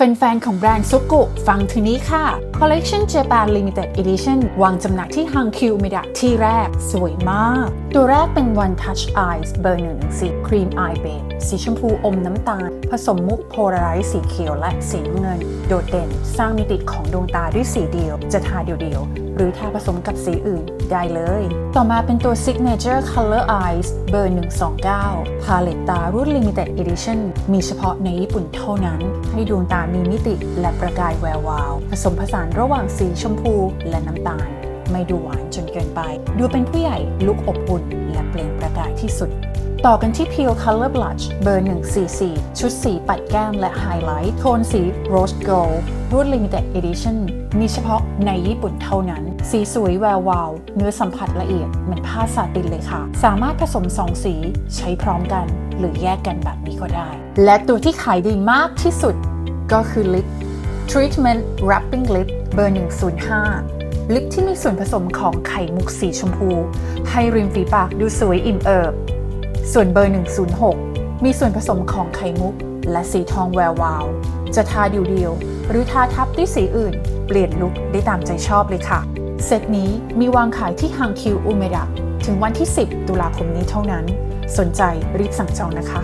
แฟนๆ ของแบรนด์ซุกุฟังทีนี้ค่ะ Collection Japan Limited Edition วางจำหน่ายที่ฮังคิวมิดะที่แรก สวยมาก ตัวแรกเป็น One Touch Eyes เบอร์114 Cream Eye Beige สีชมพูอมน้ำตาล ผสมมุกโพลาไรซ์สีเขียวและสีน้ำเงิน โดดเด่นสร้างมิติของดวงตาด้วยสีเดียว จะทาเดียวๆ หรือทาผสมกับสีอื่นได้เลย ต่อมาเป็นตัว Signature Color Eyes เบอร์ 129 พาเลตตารุ่น Limited Edition มีเฉพาะในญี่ปุ่นเท่านั้น ให้ดวงตามีมิติและประกายแวววาว ผสมผสานระหว่างสีชมพูและน้ำตาล ไม่ดูหวานจนเกินไป ดูเป็นผู้ใหญ่ลุกอบอุ่นและเปล่งประกายที่สุด ต่อกันที่ Peel Color Blush เบอร์ 144 ชุดสีปัดแก้มและไฮไลท์ โทนสี Rose Gold รุ่น Limited Edition มีเฉพาะในญี่ปุ่นเท่านั้น สีสวยแวววาว เนื้อสัมผัสละเอียดเหมือนผ้าซาตินเลยค่ะ สามารถผสมสองสีใช้พร้อมกัน หรือแยกกันแบบนี้ก็ได้ และตัวที่ขายดีมากที่สุดก็คือลิป Treatment Wrapping Lip เบอร์ 105ลิปที่มีส่วนผสมของไข่มุกสีชมพู ให้ริมฝีปากดูสวยอิ่มเอิบ ส่วนเบอร์ 106 มีส่วนผสมของไข่มุก และสีทองแวววาว จะทาเดียวๆ หรือทาทับด้วยสีอื่น เปลี่ยนลุคได้ตามใจชอบเลยค่ะ เซตนี้มีวางขายที่ฮังคิวอุเมดะถึงวันที่ 10 ตุลาคมนี้เท่านั้น สนใจรีบสั่งจองนะคะ